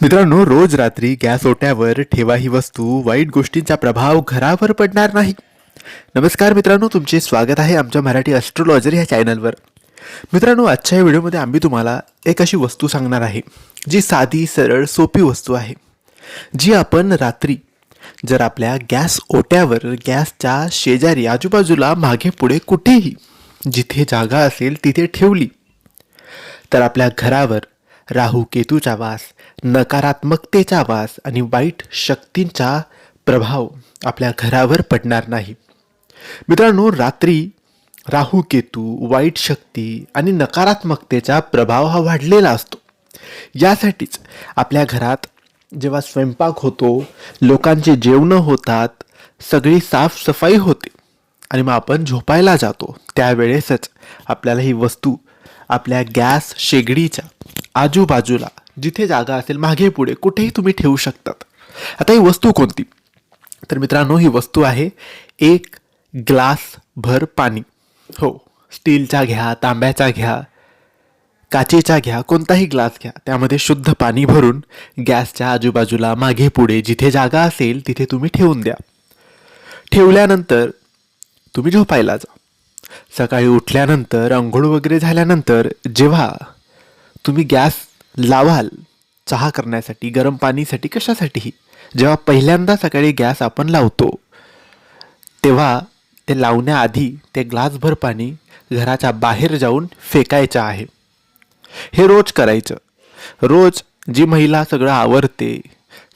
मित्रांनो रोज रात्री गॅस ओट्यावर ठेवा ही वस्तू वाईट गोष्टींचा प्रभाव घरावर पडणार नाही. नमस्कार मित्रांनो तुमचे स्वागत आहे आमच्या मराठी ॲस्ट्रोलॉजर ह्या चॅनलवर मित्रांनो आजच्या या व्हिडिओमध्ये आम्ही तुम्हाला एक अशी वस्तू सांगणार आहे जी साधी सरळ सोपी वस्तू आहे. जी आपण रात्री जर आपल्या गॅस ओट्यावर गॅसच्या शेजारी आजूबाजूला मागे पुढे कुठेही जिथे जागा असेल तिथे ठेवली तर आपल्या घरावर राहू केतूचा वास नकारात्मकतेचा वास आणि वाईट शक्तींचा प्रभाव आपल्या घरावर पडणार नाही. मित्रांनो रात्री राहू केतू वाईट शक्ती आणि नकारात्मकतेचा प्रभाव हा वाढलेला असतो. यासाठीच आपल्या घरात जेव्हा स्वयंपाक होतो लोकांचे जेवणं होतात सगळी साफसफाई होते आणि मग आपण झोपायला जातो त्यावेळेसच आपल्याला ही वस्तू आपल्या गॅस शेगडीच्या आजूबाजूला जिथे जागा असेल मागे पुढे कुठेही तुम्ही ठेवू शकतात. आता ही वस्तू कोणती? तर मित्रांनो ही वस्तू आहे एक ग्लास भर पाणी. हो स्टीलचा घ्या तांब्याचा घ्या काचेचा घ्या कोणताही ग्लास घ्या. त्यामध्ये शुद्ध पाणी भरून गॅसच्या आजूबाजूला मागे पुढे जिथे जागा असेल तिथे तुम्ही ठेवून द्या. ठेवल्यानंतर तुम्ही झोपायला जा. सकाळी उठल्यानंतर आंघोळ वगैरे झाल्यानंतर जेव्हा तुम्ही गॅस लावाल चहा करण्यासाठी गरम पाणीसाठी कशासाठीही. जेव्हा पहिल्यांदा सकाळी गॅस आपण लावतो तेव्हा ते लावण्याआधी ते ग्लासभर पाणी घराच्या बाहेर जाऊन फेकायचं आहे. हे रोज करायचं. रोज जी महिला सगळं आवरते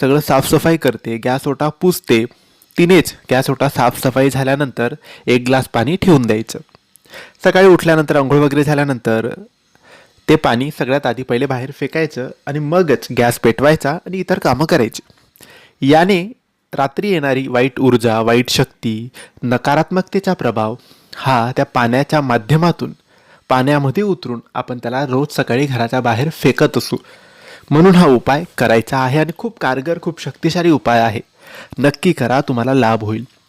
सगळं साफसफाई करते गॅस ओटा पुसते तिनेच गॅस ओटा साफसफाई झाल्यानंतर एक ग्लास पाणी ठेवून द्यायचं. सकाळी उठल्यानंतर आंघोळ वगैरे झाल्यानंतर ते पाणी सगळ्यात आधी पहिले बाहेर फेकायचं आणि मगच गॅस पेटवायचा आणि इतर कामं करायची. याने रात्री येणारी वाईट ऊर्जा वाईट शक्ती नकारात्मकतेचा प्रभाव हा त्या पाण्याच्या माध्यमातून पाण्यामध्ये उतरून आपण त्याला रोज सकाळी घराच्या बाहेर फेकत असू. म्हणून हा उपाय करायचा आहे आणि खूप कारगर खूप शक्तिशाली उपाय आहे. नक्की करा तुम्हाला लाभ होईल.